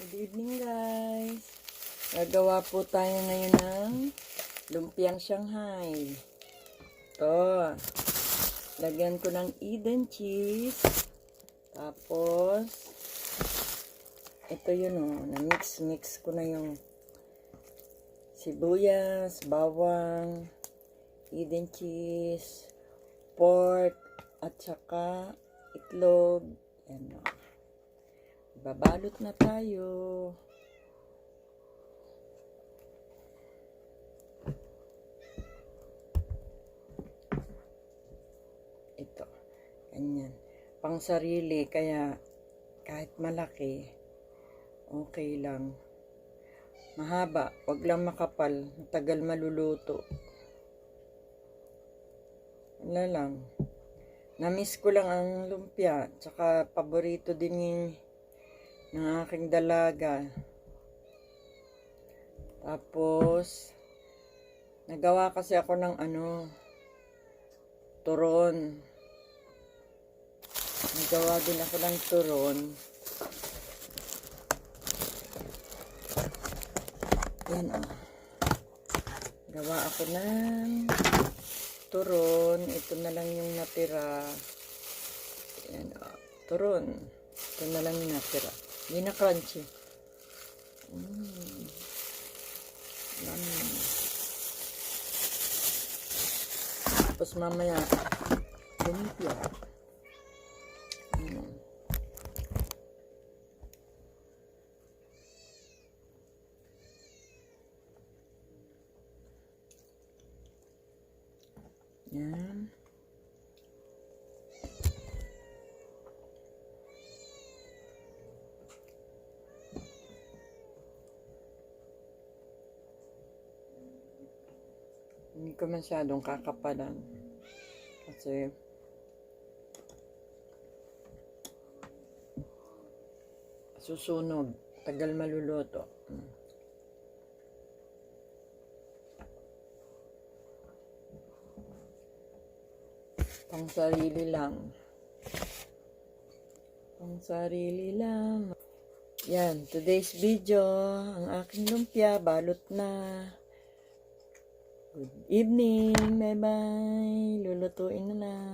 Good evening guys. Gagawa po tayo ngayon ng lumpiang Shanghai. Ito. Lagyan ko ng Eden cheese. Tapos, ito yun o. Na-mix-mix ko na yung sibuyas, bawang, Eden cheese, pork, at saka itlog. Yan o. Babalot na tayo. Ito. Ganyan. Pang sarili. Kaya kahit malaki, okay lang. Mahaba. Wag lang makapal. Matagal maluluto. Wala lang. Namiss ko lang ang lumpia. Tsaka paborito din yung ng aking dalaga. Tapos, nagawa kasi ako ng ano, turon. Nagawa din ako ng turon. Yan o. Gawa ako ng turon. Ito na lang yung natira. Yan o. Turon. Ito na lang yung natira. Na crunchy. Mm. Yummy. Tapos mamaya. Yan. Hindi ko masyadong kakapalan. Kasi susunog. Tagal maluluto. Pang sarili lang. Pang sarili lang. Yan, today's video, ang aking lumpia, balot na. Good evening, bye-bye. Lulutuin na na.